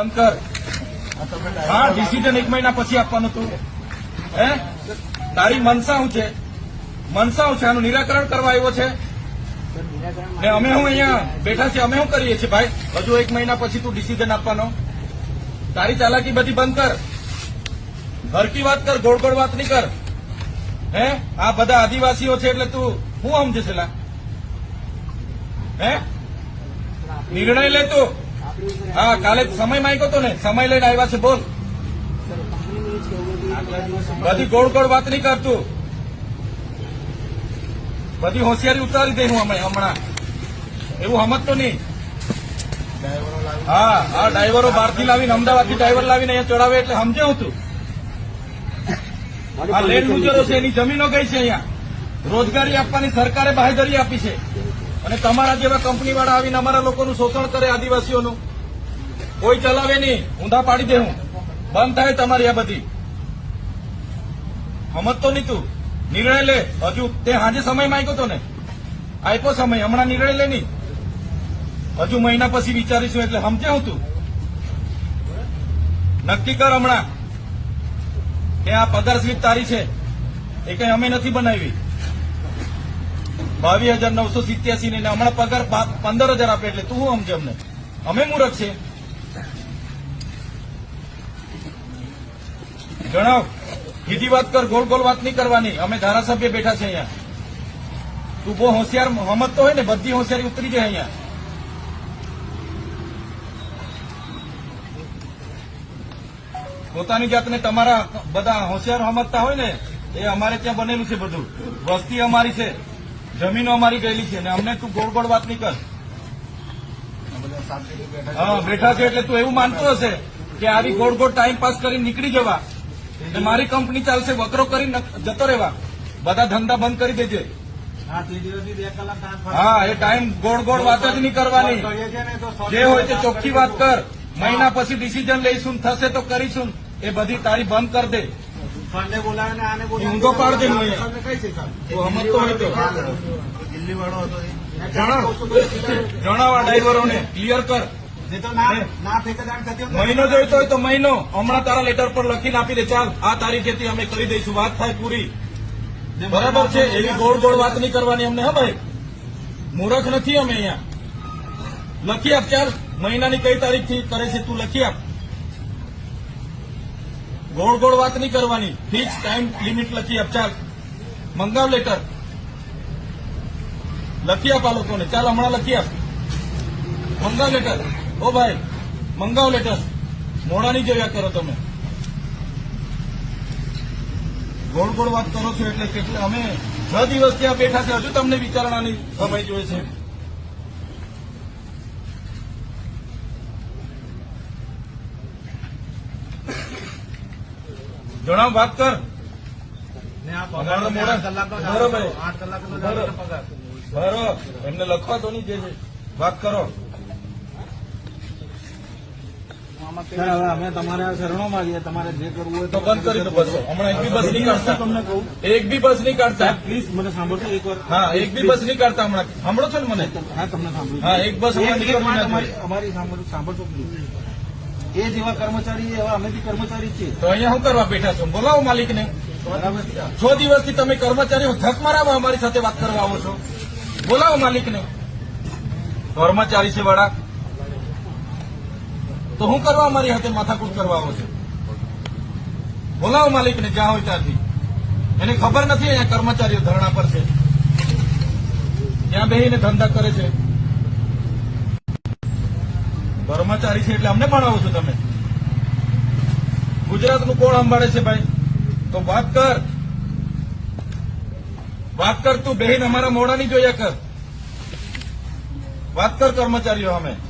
બંધ કર. હા ડિસિઝન એક મહિના પછી આપવાનું હતું હે? તારી મનસા શું છે? મનસા શું છે? આનું નિરાકરણ કરવા આવ્યો છે? અમે હું અહીંયા બેઠા છીએ? અમે શું કરીએ છીએ ભાઈ? હજુ એક મહિના પછી તું ડિસિઝન આપવાનો. તારી ચાલાકી બધી બંધ કર. હરકી વાત કર ગોળ ગોળ વાત નહીં કર. હે? આ બધા આદિવાસીઓ છે એટલે તું શું સમજે છે હે? નિર્ણય લે તું. હા, કાલે સમય માંગ્યો તો ને. સમય લઈને આવ્યા છે, બોલ. બધી ગોળ ગોળ વાત નહીં કરતું. બધી હોશિયારી ઉતારી દઈ હું હમણાં એવું એવું સમજતો નહીં. હા હા, ડ્રાઈવરો બહારથી લાવીને, અમદાવાદથી ડ્રાઈવર લાવીને અહીંયા ચડાવે એટલે સમજે હું તું. આ લેન્ડ યુઝરો છે, એની જમીનો ગઈ છે અહીંયા. રોજગારી આપવાની સરકારે બાહેધરી આપી છે. અને તમારા જેવા કંપનીવાળા આવીને અમારા લોકોનું શોષણ કરે, આદિવાસીઓનું. કોઈ ચલાવે નહીં. ઊંધા પાડી દે હું. બંધ થાય તમારી આ બધી. સમજતો નહીં તું. નિર્ણય લે. હજુ તે હાજે સમય માંગ્યો તો ને આપ્યો સમય. હમણાં નિર્ણય લે નહીં. હજુ મહિના પછી વિચારીશું એટલે સમજે હું તું. નક્કી કર હમણાં. કે આ પગાર સ્લીપ તારી છે. એ કઈ અમે નથી બનાવી. બાવીસ હજાર નવસો સિત્યાસી ને હમણાં પગાર પંદર હજાર આપે એટલે તું શું સમજે અમને? અમે મૂરખ છે. જણાવ. કીધી વાત કર, ગોળ ગોળ વાત નહીં કરવાની. અમે ધારાસભ્ય બેઠા છે અહીંયા. તું બહુ હોશિયાર સમજતો હોય ને, બધી હોશિયારી ઉતરી જાય અહીંયા. પોતાની જાતને તમારા બધા હોશિયાર સમજતા હોય ને, એ અમારે ત્યાં બનેલું છે બધું. વસ્તી અમારી છે, જમીનો અમારી ગયેલી છે, ને અમને તું ગોળ ગોળ વાત નહીં કર. હા બેઠા છે એટલે તું એવું માનતો હશે કે આવી ગોળ ગોળ ટાઈમ પાસ કરીને નીકળી જવા. મારી કંપની ચાલશે વકરો કરી જતો રહેવા. બધા ધંધા બંધ કરી દેજે. હા એ ટાઈમ ગોળ ગોળ વાત જ નહીં કરવાની. જે હોય તે ચોખ્ખી વાત કર. મહિના પછી ડિસિઝન લઈશું થશે તો કરીશું એ બધી તારી બંધ કરી દે. ફંડે બોલાવીને આને ઊંધો પાડ દે હું કઈ છે સાહેબ? તું હોય દિલ્હી વાળો હતો એ. જણાવ. ડ્રાઈવરોને. ક્લિયર કર. ના ના ને. મહિનો જોઈતો હોય તો મહિનો. હમણાં તારા લેટર પર લખીને આપી દે. ચાલ આ તારીખેથી અમે કરી દઈશું. વાત થાય પૂરી. બરાબર છે? એવી ગોળ ગોળ વાત નહીં કરવાની અમને હા ભાઈ? મૂર્ખ નથી અમે અહીંયા. લખી આપ ચાલ. મહિનાની કઈ તારીખથી કરે છે તું લખી આપ. ગોળ ગોળ વાત નહીં કરવાની. ફિક્સ ટાઈમ લિમિટ લખી આપ. મંગાવ લેટર લખી આપ આ લોકોને. ચાલ, હમણાં લખી આપ. મંગાવ લેટર ઓ ભાઈ, મંગાવ લેટર મોડા નહીં જોયા કરો તમે. ગોળ ગોળ વાત કરો છો એટલે કેટલે અમે છ દિવસ ત્યાં બેઠા છે. હજુ તમને વિચારણાની સમય જોઈએ છે જણાવ વાત કર ને આ પગાર અમારો તમે મોડા- આઠ કલાકનો જ બરોબર. આપો. આઠ કલાકનો જ આપો કર બરો એમને લખવા તો નહીં જે છે. વાત કરો. અમે તમારા શરણોમાં છીએ. તમારે જે કરવું હોય તો બંધ કરી દો બસો હમણાં એક બી બસ નહીં કાઢતા. તમને કહું. એક બી બસ નહીં કાઢતા. પ્લીઝ મને સાંભળશો એક વાર. હા એક બી બસ નહીં કાઢતા હમણાં. સાંભળો છો ને મને? હા તમને સાંભળ્યું હા, એક બસ અમારી સાંભળો સાંભળજો please. એ જેવા કર્મચારી એવા અમે બી કર્મચારી છીએ. તો અહીંયા શું કરવા બેઠા છો? બોલાવો માલિકને. છ. દિવસથી તમે કર્મચારીઓ ધક મારામાં અમારી સાથે વાત કરવા આવો છો. બોલાવો માલિકને. કર્મચારી છે વાળા. તો હું કરવા અમારી સાથે માથાકૂટ કરવા આવો છો? બોલાવો માલિકને જ્યાં હોય ત્યાંથી. એને ખબર નથી અહીંયા કર્મચારીઓ ધરણા પર છે. ત્યાં બેહીને ધંધા કરે છે. કર્મચારી છે એટલે અમને ભણાવો છો તમે. ગુજરાતનું કોણ સંભાળે છે ભાઈ? તો વાત કર. વાત કર તું બહેન, અમારા મોડા નહીં જોયા કર. વાત કર કર્મચારીઓ અમે.